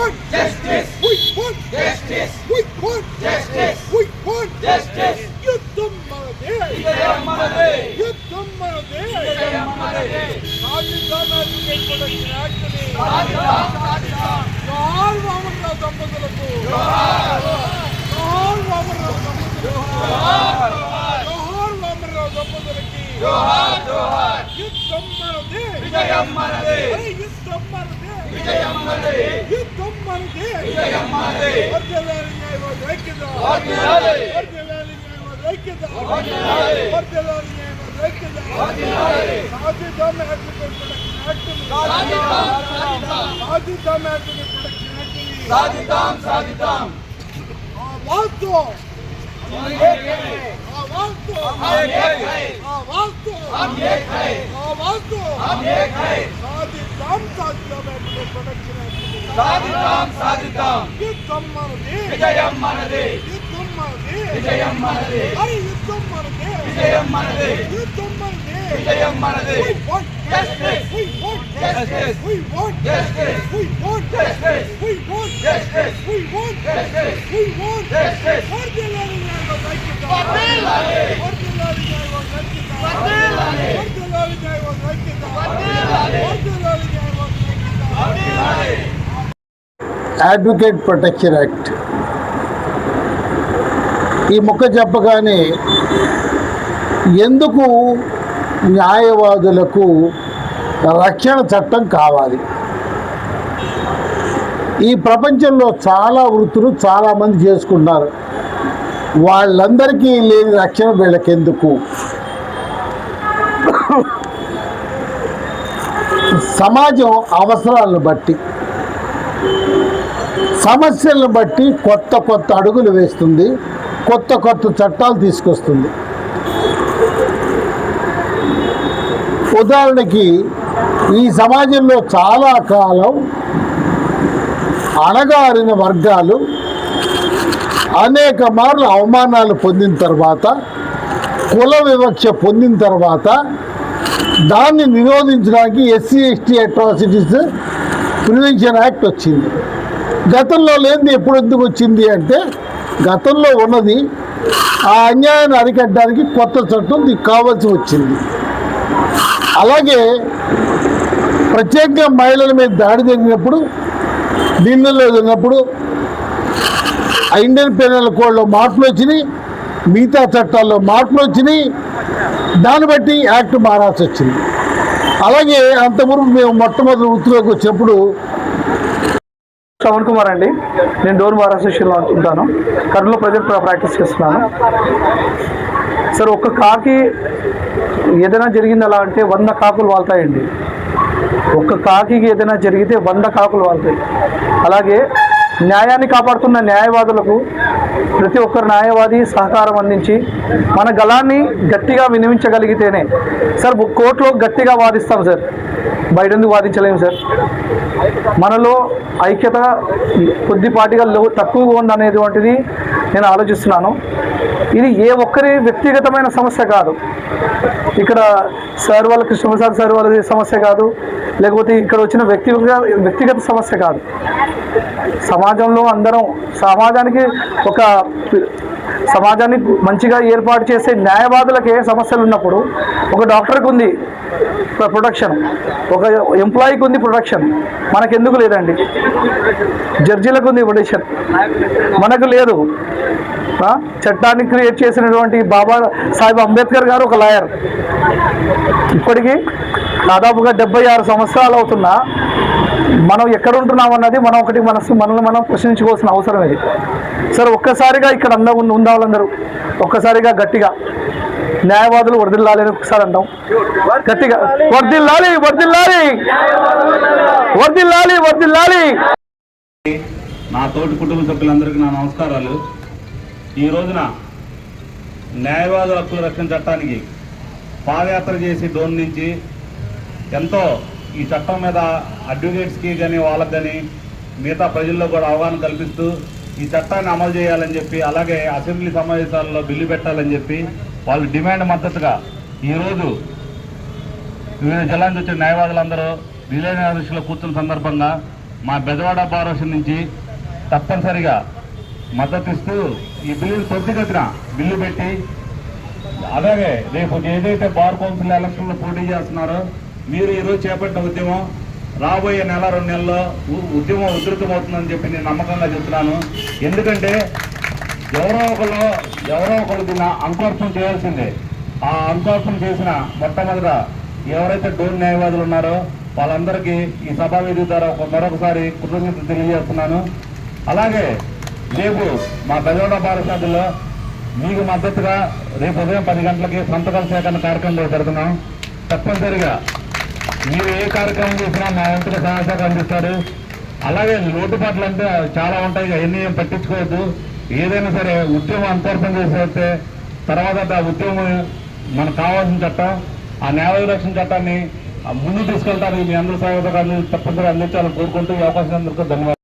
want Justice. We want Justice. We want Justice. We want Justice. యుద్ధం మనదే విజయం మనదే యుద్ధం మనదే విజయం మనదే అడ్వకేట్ ప్రొటెక్షన్ యాక్ట్ని సాధిద్దాం సాధిద్దాం జోహార్ వామన్రావు దంపతులకు జోహార్ జోహార్ వామన్రావు దంపతులకు జోహార్ జోహార్ వామన్రావు దంపతులకి జోహార్ జోహార్ యుద్ధం మనదే విజయం మనదే యుద్ధం మనదే సాధిద్దాం సాధిద్దాం ఆ వాస్తు ఆ వాస్తు ఆ వాస్తు ఆ వాస్తు ఆ వాస్తు సాధిద్దాం సాధిద్దాం అడ్వకేట్ ప్రొటెక్షన్ యాక్ట్ని సాధిద్దాం సాధిద్దాం యుద్ధం మనది విజయం మనదే యుద్ధం మనది విజయం మనదే అరే యుద్ధం మనది విజయం మనదే యుద్ధం మనది విజయం మనదే We want Justice. We want Justice. We want Justice. We want Justice. We want Justice. We want Justice. We want Justice. advocate protection act ఈ మొక్క చెప్పగానే ఎందుకు న్యాయవాదులకు రక్షణ చట్టం కావాలి? ఈ ప్రపంచంలో చాలా వృత్తులు చాలామంది చేసుకున్నారు వాళ్ళందరికీ లేని రక్షణ వీళ్ళకెందుకు? సమాజం అవసరాలను బట్టి. సమస్యలను బట్టి కొత్త కొత్త అడుగులు వేస్తుంది కొత్త కొత్త చట్టాలు తీసుకొస్తుంది. ఉదాహరణకి ఈ సమాజంలో చాలా కాలం అణగారిన వర్గాలు అనేక మార్లు అవమానాలు పొందిన తర్వాత కుల వివక్ష పొందిన తర్వాత దాన్ని నిరోధించడానికి SC ST atrocities prevention act వచ్చింది. గతంలో లేనిది ఎప్పుడు ఎందుకు వచ్చింది అంటే గతంలో ఉన్నది ఆ అన్యాయాన్ని అరికట్టడానికి కొత్త చట్టం దీనికి కావాల్సి వచ్చింది. అలాగే ప్రత్యేకంగా మహిళల మీద దాడి జరిగినప్పుడు దీనిలో జరిగినప్పుడు ఆ ఇండియన్ పెనల్ కోడ్లో మార్పులు వచ్చినాయి మిగతా చట్టాల్లో మార్పులు వచ్చినాయి. దాన్ని బట్టి యాక్ట్ మారాల్సి వచ్చింది. అలాగే అంతవరకు మేము మొట్టమొదటి వృత్తిలోకి వచ్చినప్పుడు శ్రవణ్ కుమార్ అండి. నేను డోర్ బార్ అసోసియేషన్లో ఉంటాను కర్నూలు ప్రజెంట్ ప్రాక్టీస్ చేస్తున్నాను. సార్ ఒక్క కాకి ఏదైనా జరిగింది అలా అంటే వంద కాకులు వాళ్తాయండి. ఒక్క కాకి ఏదైనా జరిగితే వంద కాకులు వాళ్తాయి. అలాగే న్యాయాన్ని కాపాడుతున్న న్యాయవాదులకు ప్రతి ఒక్కరు న్యాయవాది సహకారం అందించి మన గలాన్ని గట్టిగా వినిమించగలిగితేనే సార్ కోర్టులో గట్టిగా వాదిస్తాం సార్. బయట ఎందుకు వాదించలేము సార్. మనలో ఐక్యత కొద్దిపాటిగా లో తక్కువగా ఉందనేటువంటిది నేను ఆలోచిస్తున్నాను. ఇది ఏ ఒక్కరి వ్యక్తిగతమైన సమస్య కాదు. ఇక్కడ సార్ వాళ్ళ కృష్ణప్రసాద్ సార్ వాళ్ళది సమస్య కాదు. లేకపోతే ఇక్కడ వచ్చిన వ్యక్తిగత వ్యక్తిగత సమస్య కాదు. సమాజంలో అందరం సమాజానికి ఒక సమాజాన్ని మంచిగా ఏర్పాటు చేసే న్యాయవాదులకు ఏ సమస్యలు ఉన్నప్పుడు ఒక డాక్టర్కి ఉంది ప్రొటెక్షన్ ఒక ఎంప్లాయీకి ఉంది ప్రొటెక్షన్. మనకెందుకు లేదండి? జడ్జీలకు ఉంది ప్రొటెక్షన్. మనకు లేదు. చట్టాన్ని క్రియేట్ చేసినటువంటి బాబా సాహెబ్ అంబేద్కర్ గారు ఒక లాయర్. ఇప్పటికీ దాదాపుగా డెబ్బై ఆరు సంవత్సరాలు అవుతున్నా మనం ఎక్కడ ఉంటున్నాం అన్నది మనం ఒకటి మనసు మనల్ని మనం ప్రశ్నించుకోవాల్సిన అవసరం ఇది సార్ ఒక్కసారిగా ఇక్కడ అందరూ ఉన్న ఉన్న వాళ్ళందరూ ఒక్కసారిగా గట్టిగా. న్యాయవాదులు వర్దిల్లాలి అని ఒకసారి అంటాం గట్టిగా. వర్దిల్లాలి వర్దిల్లాలి. వర్దిల్లాలి వర్దిల్లాలి. నా తోటి కుటుంబ సభ్యులందరికీ నా నమస్కారాలు. ఈ రోజున న్యాయవాదుల హక్కుల రక్షణ చట్టానికి పాదయాత్ర చేసి డోన్ నుంచి ఎంతో ఈ చట్టం మీద అడ్వకేట్స్కి కానీ వాళ్ళకి కానీ మిగతా ప్రజల్లో కూడా అవగాహన కల్పిస్తూ ఈ చట్టాన్ని అమలు చేయాలని చెప్పి అలాగే అసెంబ్లీ సమావేశాల్లో బిల్లు పెట్టాలని చెప్పి వాళ్ళు డిమాండ్ మద్దతుగా ఈరోజు వివిధ జిల్లా నుంచి వచ్చిన న్యాయవాదులందరూ రిలే న్యాయాధీశులు కూర్చున్న సందర్భంగా మా బెజవాడ బారోషన్ నుంచి తప్పనిసరిగా మద్దతు ఇస్తూ ఈ బిల్లును కొద్దిగతిన బిల్లు పెట్టి అలాగే రేపు ఏదైతే బార్ కౌన్సిల్ ఎలక్షన్లో పోటీ చేస్తున్నారో మీరు ఈరోజు చేపట్టిన ఉద్యమం రాబోయే నెల రెండు నెలల్లో ఉ- ఉద్యమం ఉధృతమవుతుందని చెప్పి నేను నమ్మకంగా చెప్తున్నాను. ఎందుకంటే ఎవరో ఒకరు ఎవరో ఒకరు దీన్ని అంకురార్పణ చేయాల్సిందే. ఆ అంకురార్పణ చేసిన మొట్టమొదట ఎవరైతే డోర్ న్యాయవాదులు ఉన్నారో వాళ్ళందరికీ ఈ సభా వేదిక ద్వారా ఒక మరొకసారి కృతజ్ఞతలు తెలియజేస్తున్నాను. అలాగే రేపు మా బెజవాడ భారతదేశంలో మీకు మద్దతుగా రేపు ఉదయం పది గంటలకి సంతకాల సేకరణ కార్యక్రమం జరుగుతున్నాం. తప్పనిసరిగా మీరు ఏ కార్యక్రమం చేసినా మా వంతుల సహాయ అందిస్తారు. అలాగే లోటుపాట్లు అంటే చాలా ఉంటాయి అవన్నీ ఏం పట్టించుకోవద్దు. ఏదైనా సరే ఉద్యమం అంతర్పం చేసేస్తే తర్వాత ఆ ఉద్యమం మనకు కావాల్సిన చట్టం ఆ న్యాయ రక్షణ చట్టాన్ని ముందు తీసుకెళ్తారు. మీ అందరి సహాయపడాలని తప్పనిసరి అందించాలని కోరుకుంటూ ఈ అవకాశం అందరికీ ధన్యవాదాలు.